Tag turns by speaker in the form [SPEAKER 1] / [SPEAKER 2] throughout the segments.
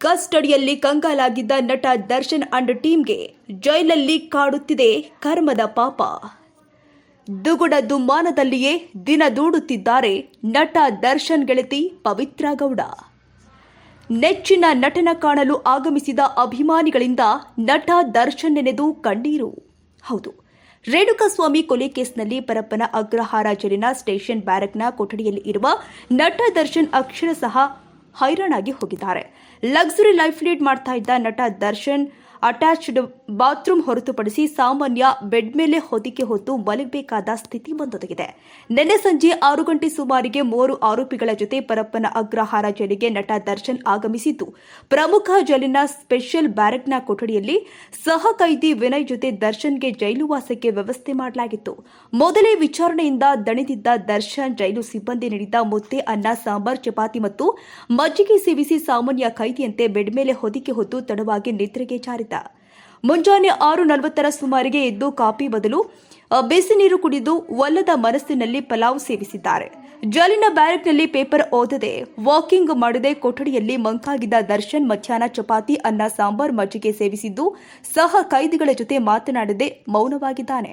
[SPEAKER 1] ಕಸ್ಟಡಿಯಲ್ಲಿ ಕಂಗಾಲಾಗಿದ್ದ ನಟ ದರ್ಶನ್ ಅಂಡ್ ಟೀಮ್ಗೆ ಜೈಲಲ್ಲಿ ಕಾಡುತ್ತಿದೆ ಕರ್ಮದ ಪಾಪ. ದುಗುಡ ದುಮ್ಮಾನದಲ್ಲಿಯೇ ದಿನ ದೂಡುತ್ತಿದ್ದಾರೆ ನಟ ದರ್ಶನ್ ಗೆಳತಿ ಪವಿತ್ರ ಗೌಡ. ನೆಚ್ಚಿನ ನಟನ ಕಾಣಲು ಆಗಮಿಸಿದ ಅಭಿಮಾನಿಗಳಿಂದ ನಟ ದರ್ಶನ್ ನೆನೆದು ಕಣ್ಣೀರು. ಹೌದು, ರೇಣುಕಾಸ್ವಾಮಿ ಕೊಲೆ ಕೇಸ್ನಲ್ಲಿ ಪರಪ್ಪನ ಅಗ್ರಹಾರ ಜೈಲಿನ ಸ್ಟೇಷನ್ ಬ್ಯಾರಕ್ನ ಕೊಠಡಿಯಲ್ಲಿ ಇರುವ ನಟ ದರ್ಶನ್ ಅಕ್ಷರಶಃ ಹೈರಾಣಾಗಿ ಹೋಗಿದ್ದಾರೆ. ಲಕ್ಸುರಿ ಲೈಫ್ ಲೀಡ್ ಮಾಡ್ತಾ ಇದ್ದ ನಟ ದರ್ಶನ್ ಅಟ್ಯಾಚ್ಡ್ ಬಾತ್ರೂಮ್ ಹೊರತುಪಡಿಸಿ ಸಾಮಾನ್ಯ ಬೆಡ್ ಮೇಲೆ ಹೊದಿಕೆ ಹೊತ್ತು ಮಲಗಬೇಕಾದ ಸ್ಥಿತಿ ಬಂದೊದಗಿದೆ ನಿನ್ನೆ ಸಂಜೆ ಆರು ಗಂಟೆ ಸುಮಾರಿಗೆ ಮೂರು ಆರೋಪಿಗಳ ಜೊತೆ ಪರಪ್ಪನ ಅಗ್ರಹಾರ ಜೈಲಿಗೆ ನಟ ದರ್ಶನ್ ಆಗಮಿಸಿದ್ದು, ಪ್ರಮುಖ ಜೈಲಿನ ಸ್ಪೆಷಲ್ ಬ್ಯಾರಕ್ನ ಕೊಠಡಿಯಲ್ಲಿ ಸಹ ಕೈದಿ ವಿನಯ್ ಜೊತೆ ದರ್ಶನ್ಗೆ ಜೈಲು ವಾಸಕ್ಕೆ ವ್ಯವಸ್ಥೆ ಮಾಡಲಾಗಿತ್ತು. ಮೊದಲೇ ವಿಚಾರಣೆಯಿಂದ ದಣಿದಿದ್ದ ದರ್ಶನ್ ಜೈಲು ಸಿಬ್ಬಂದಿ ನೀಡಿದ್ದ ಮುದ್ದೆ, ಅನ್ನ, ಸಾಂಬಾರ್, ಚಪಾತಿ ಮತ್ತು ಮಜ್ಜಿಗೆ ಸೇವಿಸಿ ಸಾಮಾನ್ಯ ಕೈದಿಯಂತೆ ಬೆಡ್ ಮೇಲೆ ಹೊದಿಕೆ ಹೊತ್ತು ತಡವಾಗಿ ನಿದ್ರೆಗೆ ಜಾರಿದ್ದ ಮುಂಜಾನೆ ಆರು ನಲವತ್ತರ ಸುಮಾರಿಗೆ ಎದ್ದು ಕಾಫಿ ಬದಲು ಬಿಸಿ ನೀರು ಕುಡಿದು ಒಲ್ಲದ ಮನಸ್ಸಿನಲ್ಲಿ ಪಲಾವ್ ಸೇವಿಸಿದ್ದಾರೆ. ಜೈಲಿನ ಬ್ಯಾರಕ್ನಲ್ಲಿ ಪೇಪರ್ ಓದದೆ, ವಾಕಿಂಗ್ ಮಾಡದೆ ಕೊಠಡಿಯಲ್ಲಿ ಮಂಕಾಗಿದ್ದ ದರ್ಶನ್ ಮಧ್ಯಾಹ್ನ ಚಪಾತಿ, ಅನ್ನ, ಸಾಂಬಾರ್ ಮಜ್ಜಿಗೆ ಸೇವಿಸಿದ್ದು, ಸಹ ಕೈದಿಗಳ ಜೊತೆ ಮಾತನಾಡದೆ ಮೌನವಾಗಿದ್ದಾನೆ.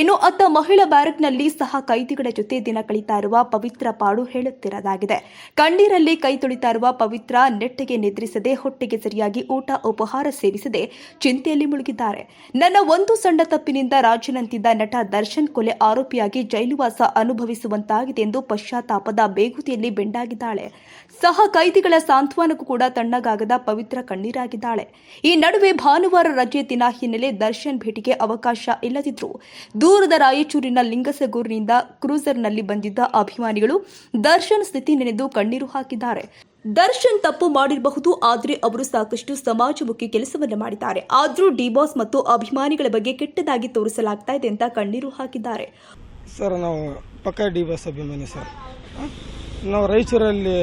[SPEAKER 1] ಇನ್ನು ಅತ್ತ ಮಹಿಳಾ ಬ್ಯಾರಕ್ನಲ್ಲಿ ಸಹ ಕೈದಿಗಳ ಜೊತೆ ದಿನ ಕಳೀತಾ ಇರುವ ಪವಿತ್ರ ಪಾಡು ಹೇಳುತ್ತಿರದಾಗಿದೆ. ಕಣ್ಣೀರಲ್ಲಿ ಕೈ ತುಳಿತಾ ಪವಿತ್ರ ನೆಟ್ಟಿಗೆ ನಿದ್ರಿಸದೆ ಹೊಟ್ಟೆಗೆ ಸರಿಯಾಗಿ ಊಟ, ಉಪಹಾರ ಸೇವಿಸದೆ ಚಿಂತೆಯಲ್ಲಿ ಮುಳುಗಿದ್ದಾರೆ. ನನ್ನ ಒಂದು ಸಣ್ಣ ತಪ್ಪಿನಿಂದ ರಾಜನಂತಿದ್ದ ನಟ ದರ್ಶನ್ ಕೊಲೆ ಆರೋಪಿಯಾಗಿ ಜೈಲುವಾಸ ಅನುಭವಿಸುವಂತಾಗಿದೆ ಎಂದು ಪಶ್ಚಾತ್ತಾಪದ ಬೇಗುತಿಯಲ್ಲಿ ಬೆಂಡಾಗಿದ್ದಾಳೆ. ಸಹ ಕೈದಿಗಳ ಸಾಂತ್ವನಕ್ಕೂ ಕೂಡ ತಣ್ಣಗಾಗದ ಪವಿತ್ರ ಕಣ್ಣೀರಾಗಿದ್ದಾಳೆ. ಈ ನಡುವೆ ಭಾನುವಾರ ರಜೆ ದಿನ ಹಿನ್ನೆಲೆ ದರ್ಶನ್ ಭೇಟಿಗೆ ಅವಕಾಶ ಇಲ್ಲದಿದ್ರು ದೂರದ ರಾಯಚೂರಿನ ಲಿಂಗಸಗೂರಿನಿಂದ ಕ್ರೂಸರ್ನಲ್ಲಿ ಬಂದಿದ್ದ ಅಭಿಮಾನಿಗಳು ದರ್ಶನ್ ಸ್ಥಿತಿ ನೆನೆದು ಕಣ್ಣೀರು ಹಾಕಿದ್ದಾರೆ. ದರ್ಶನ್ ತಪ್ಪು ಮಾಡಿರಬಹುದು, ಆದರೆ ಅವರು ಸಾಕಷ್ಟು ಸಮಾಜಮುಖಿ ಕೆಲಸವನ್ನು ಮಾಡಿದ್ದಾರೆ. ಆದರೂ ಡಿಬಾಸ್ ಮತ್ತು ಅಭಿಮಾನಿಗಳ ಬಗ್ಗೆ ಕೆಟ್ಟದಾಗಿ ತೋರಿಸಲಾಗ್ತಾ ಇದೆ ಅಂತ ಕಣ್ಣೀರು ಹಾಕಿದ್ದಾರೆ.
[SPEAKER 2] ಸರ್, ನಾವು ಪಕ್ಕ ಡಿ ಬಾಸ್ ಅಭಿಮಾನಿ ಸರ್. ನಾವು ರಾಯಚೂರಲ್ಲಿ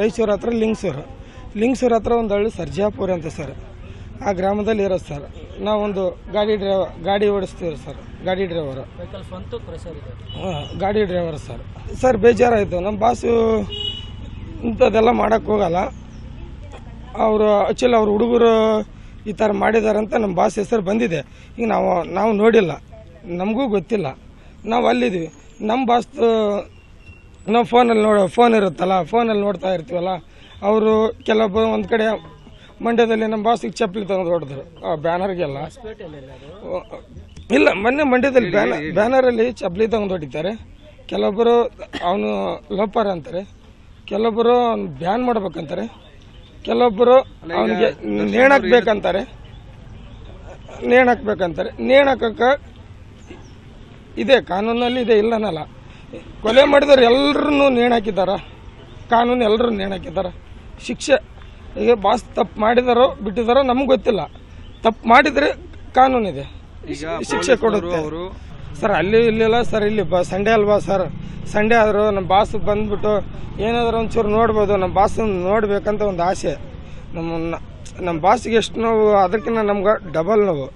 [SPEAKER 2] ರಾಯಚೂರು ಹತ್ರ ಲಿಂಗ್ಸೂರು ಲಿಂಗ್ಸೂರು ಹತ್ರ ಒಂದು ಹಳ್ಳಿ ಸರ್ಜಾಪುರ ಅಂತ ಸರ್. ಆ ಗ್ರಾಮದಲ್ಲಿ ಇರೋದು ಸರ್. ನಾವೊಂದು ಗಾಡಿ ಡ್ರೈವರ್ ಗಾಡಿ ಓಡಿಸ್ತೀವಿ ಸರ್. ಗಾಡಿ ಡ್ರೈವರು. ಹಾಂ ಗಾಡಿ ಡ್ರೈವರ್ ಸರ್. ಸರ್ ಬೇಜಾರಾಯಿತು. ನಮ್ಮ ಬಾಸು ಇಂಥದ್ದೆಲ್ಲ ಮಾಡೋಕ್ಕೆ ಹೋಗಲ್ಲ. ಅವರು ಆ್ಯಕ್ಚುಲಿ ಅವ್ರ ಹುಡುಗರು ಈ ಥರ ಮಾಡಿದಾರಂತ ನಮ್ಮ ಬಾಸ್ ಹೆಸರು ಬಂದಿದೆ. ಈಗ ನಾವು ನಾವು ನೋಡಿಲ್ಲ. ನಮಗೂ ಗೊತ್ತಿಲ್ಲ. ನಾವು ಅಲ್ಲಿದ್ವಿ. ನಮ್ಮ ಬಾಸ್ ನಾವು ಫೋನಲ್ಲಿ ನೋಡೋ ಫೋನ್ ಇರುತ್ತಲ್ಲ ಫೋನಲ್ಲಿ ನೋಡ್ತಾ ಇರ್ತೀವಲ್ಲ ಅವರು ಕೆಲವೊಬ್ಬರು ಒಂದು ಕಡೆ ಮಂಡ್ಯದಲ್ಲಿ ನಮ್ಮ ಬಾಸಿಗೆ ಚಪ್ಪಲಿ ತಂದು ಹೊಡೆದ್ರು. ಆ ಬ್ಯಾನರ್ಗೆಲ್ಲ ಇಲ್ಲ ಮೊನ್ನೆ ಮಂಡ್ಯದಲ್ಲಿ ಬ್ಯಾನರ್ ಬ್ಯಾನರಲ್ಲಿ ಚಪ್ಪಲಿ ತಗೊಂಡು ಹೊಡಿತಾರೆ. ಕೆಲವೊಬ್ಬರು ಅವನು ಲೋಪರ್ ಅಂತಾರೆ. ಕೆಲವೊಬ್ಬರು ಅವ್ನು ಬ್ಯಾನ್ ಮಾಡ್ಬೇಕಂತಾರೆ. ಕೆಲವೊಬ್ಬರು ಅವನಿಗೆ ನೇಣಾಕ್ಬೇಕಂತಾರೆ ನೇಣಾಕ್ಬೇಕಂತಾರೆ ನೇಣಾಕ ಇದೆ ಕಾನೂನಲ್ಲಿ ಇದೆ ಇಲ್ಲನಲ್ಲ. ಕೊಲೆ ಮಾಡಿದವ್ರು ಎಲ್ಲರನ್ನೂ ನೇಣಾಕಿದ್ದಾರ ಕಾನೂನು ಎಲ್ಲರೂ ನೇಣಾಕಿದ್ದಾರ ಶಿಕ್ಷೆ ಈಗ ಬಾಸ್ ತಪ್ಪು ಮಾಡಿದಾರೋ ಬಿಟ್ಟಿದಾರೋ ನಮ್ಗೆ ಗೊತ್ತಿಲ್ಲ. ತಪ್ಪು ಮಾಡಿದರೆ ಕಾನೂನಿದೆ ಶಿಕ್ಷೆ ಕೊಡುತ್ತೆ.
[SPEAKER 3] ಅವರು
[SPEAKER 2] ಸರ್ ಅಲ್ಲಿ ಇಲ್ಲಿಲ್ಲ ಸರ್ ಇಲ್ಲಿ ಬ ಸಂಡೇ ಅಲ್ವಾ ಸರ್? ಸಂಡೇ ಆದರೂ ನಮ್ಮ ಬಾಸ್ ಬಂದ್ಬಿಟ್ಟು ಏನಾದರೂ ಒಂಚೂರು ನೋಡ್ಬೋದು ನಮ್ಮ ಬಾಸ್ ನೋಡಬೇಕಂತ ಒಂದು ಆಸೆ. ನಮ್ಮ ನಮ್ಮ ಬಾಸಿಗೆ ಎಷ್ಟು ನೋವು ಅದಕ್ಕಿಂತ ನಮ್ಗೆ ಡಬಲ್ ನೋವು.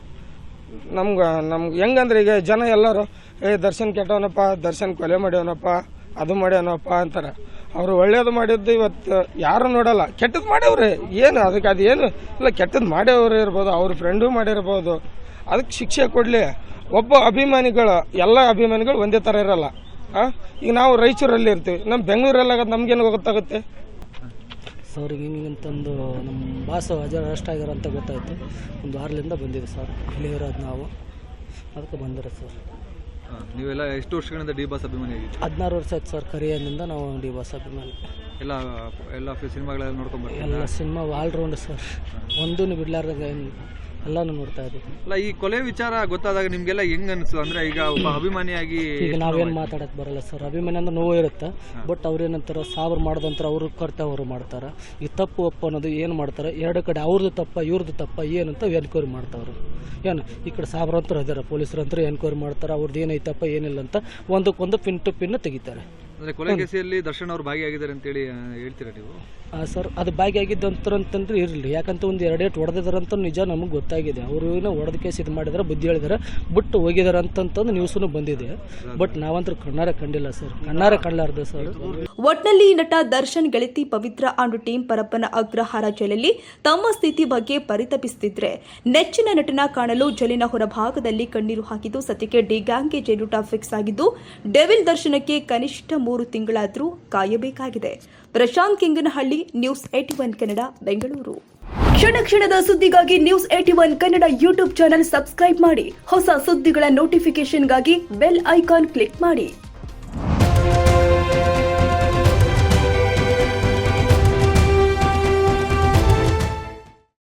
[SPEAKER 2] ನಮ್ಗೆ ನಮ್ಗೆ ಹೆಂಗಂದ್ರೆ ಈಗ ಜನ ಎಲ್ಲರೂ ಏ ದರ್ಶನ್ ಕೆಟ್ಟವನಪ್ಪ ದರ್ಶನ್ ಕೊಲೆ ಮಾಡ್ಯವನಪ್ಪ ಅದು ಮಾಡ್ಯವನಪ್ಪ ಅಂತಾರೆ. ಅವರು ಒಳ್ಳೇದು ಮಾಡಿದ್ದು ಇವತ್ತು ಯಾರು ನೋಡಲ್ಲ. ಕೆಟ್ಟದ್ದು ಮಾಡ್ಯವ್ರೆ. ಏನು, ಅದಕ್ಕೆ ಅದು ಏನು? ಇಲ್ಲ ಕೆಟ್ಟದ್ದು ಮಾಡ್ಯವ್ರು ಇರ್ಬೋದು, ಅವ್ರ ಫ್ರೆಂಡು ಮಾಡಿರ್ಬೋದು. ಅದಕ್ಕೆ ಶಿಕ್ಷೆ ಕೊಡಲಿ. ಒಬ್ಬ ಅಭಿಮಾನಿಗಳು, ಎಲ್ಲ ಅಭಿಮಾನಿಗಳು ಒಂದೇ ಥರ ಇರಲ್ಲ. ಹಾಂ ಈಗ ನಾವು ರಾಯಚೂರಲ್ಲಿ ಇರ್ತೀವಿ. ನಮ್ಮ ಬೆಂಗಳೂರಲ್ಲಾಗ ನಮಗೇನು ಗೊತ್ತಾಗುತ್ತೆ?
[SPEAKER 4] ಸರ್ ಹಿಂಗಿಂತಂದು ನಮ್ಮ ಬಾಸ ಅಜರ್ ಅರೆಸ್ಟ್ ಆಗ್ಯಾರ ಅಂತ ಗೊತ್ತಾಯಿತು. ಒಂದು ವಾರಲಿಂದ ಬಂದಿದೆ ಸರ್. ಇಲ್ಲಿ ಇರೋದು ನಾವು. ಅದಕ್ಕೆ ಬಂದಿರೋದು ಸರ್.
[SPEAKER 3] ನೀವೆಲ್ಲ ಎಷ್ಟು ವರ್ಷಗಳಿಂದ ಡಿ ಬಾಸ್ ಅಭಿಮಾನಿ
[SPEAKER 4] ಹದಿನಾರು ವರ್ಷ ಆಯ್ತು ಸರ್ ಕರಿಯನಿಂದ ನಾವು ಡಿ ಬಾಸ್ ಅಭಿಮಾನಿ.
[SPEAKER 3] ಎಲ್ಲ ಎಲ್ಲ ಸಿನಿಮಾಗಳೆಲ್ಲ ನೋಡ್ಕೊಂಡ್ಬರ್ತೀವಿ
[SPEAKER 4] ಎಲ್ಲ ಸಿನಿಮಾ ಆಲ್ರೌಂಡ್ ಸರ್. ಒಂದೂ ಬಿಡ್ಲಾರ್ದಂಗೆ ಎಲ್ಲನೂ ನೋಡ್ತಾ ಇದ್ದೀವಿ
[SPEAKER 3] ಅಲ್ಲ ಈ ಕೊಲೆ ವಿಚಾರ ಗೊತ್ತಾದಾಗ ನಿಮ್ಗೆಲ್ಲ ಹೆಂಗ್ ಅನ್ಸು ಅಂದ್ರೆ ಈಗ ಒಬ್ಬ ಅಭಿಮಾನಿಯಾಗಿ
[SPEAKER 4] ಈಗ ನಾವೇನು ಮಾತಾಡಕ್ಕೆ ಬರಲ್ಲ ಸರ್. ಅಭಿಮಾನಿ ಅಂದ್ರೆ ನೋವು ಇರುತ್ತೆ. ಬಟ್ ಅವ್ರು ಏನಂತಾರೆ ಸಾವಿರ ಮಾಡ್ದಂತಾರೆ ಅವರು ಕರ್ತವ್ಯ ಅವರು ಮಾಡ್ತಾರೆ. ಈ ತಪ್ಪು ಒಪ್ಪು ಅನ್ನೋದು ಏನು ಮಾಡ್ತಾರೆ? ಎರಡು ಕಡೆ ಅವ್ರದ್ದು ತಪ್ಪ ಇವ್ರದ್ದು ತಪ್ಪ ಏನಂತ ಎನ್ಕ್ವೈರಿ ಮಾಡ್ತಾವ್ರು. ಏನು? ಈ ಕಡೆ ಸಾವಿರ ಅಂತ ಅದಾರ ಪೊಲೀಸರು ಅಂತ ಎನ್ಕ್ವೈರಿ ಮಾಡ್ತಾರೆ ಅವ್ರದ್ದು ಏನೈತಪ್ಪ ಏನಿಲ್ಲ ಅಂತ ಒಂದಕ್ಕೊಂದು ಪಿನ್ ಟು ಪಿನ್ ತೆಗಿತಾರೆ.
[SPEAKER 3] ಅಂದ್ರೆ ಕೊಲೆ ದರ್ಶನ್ ಅವರು ಭಾಗಿಯಾಗಿದ್ದಾರೆ ಅಂತೇಳಿ ಹೇಳ್ತೀರಾ ನೀವು?
[SPEAKER 4] ಸರ್ ಅದು ಭಾಗಿಯಾಗಿದ್ದಂತರ ಅಂತಂದ್ರೆ ಇರಲಿ. ಯಾಕಂತ ಒಂದು ಎರಡೇಟ್ ಹೊಡೆದಿದಾರಂತ ನಿಜ ನಮಗೆ ಗೊತ್ತಾಗಿದೆ. ಅವರು ಏನೋ ಹೊಡೆದ ಕೇಸ್ ಇದು ಮಾಡಿದಾರೆ ಬುದ್ಧಿ ಹೇಳಿದಾರೆ ಬಿಟ್ಟು ಹೋಗಿದಾರೆ ಅಂತಂತಂದು ನ್ಯೂಸೂ ಬಂದಿದೆ ಬಟ್ ನಾವಂತೂ ಕಣ್ಣಾರೆ ಕಂಡಿಲ್ಲ ಸರ್. ಕಣ್ಣಾರೆ ಕಾಣಲಾರ್ದು ಸರ್.
[SPEAKER 1] ಒಟ್ನಲ್ಲಿ ನಟ ದರ್ಶನ್ ಗೆಳತಿ ಪವಿತ್ರ ಆಂಡ್ ಟೀಮ್ ಪರಪ್ಪನ ಅಗ್ರಹಾರ ಜೈಲಲ್ಲಿ ತಮ್ಮ ಸ್ಥಿತಿ ಬಗ್ಗೆ ಪರಿತಪಿಸುತ್ತಿದ್ರೆ ನೆಚ್ಚಿನ ನಟನ ಕಾಣಲು ಜೈಲಿನ ಹೊರಭಾಗದಲ್ಲಿ ಕಣ್ಣೀರು ಹಾಕಿದ್ದು ಸದ್ಯಕ್ಕೆ ಡಿ ಗ್ಯಾಂಗ್ಗೆ ಜೈಲೂಟ ಫಿಕ್ಸ್ ಆಗಿದ್ದು ಡೆವಿಲ್ ದರ್ಶನಕ್ಕೆ ಕನಿಷ್ಠ ಮೂರು ತಿಂಗಳಾದರೂ ಕಾಯಬೇಕಾಗಿದೆ. Prashanth Kinganahalli, news eighty one Kannada, Bengaluru. ಕ್ಷಣ ಕ್ಷಣದ ಸುದ್ದಿಗಾಗಿ news eighty one Kannada YouTube channel subscribe ಮಾಡಿ. ಹೊಸ ಸುದ್ದಿಗಳ ನೋಟಿಫಿಕೇಶನ್ಗಾಗಿ ಬೆಲ್ ಐಕಾನ್ ಕ್ಲಿಕ್ ಮಾಡಿ.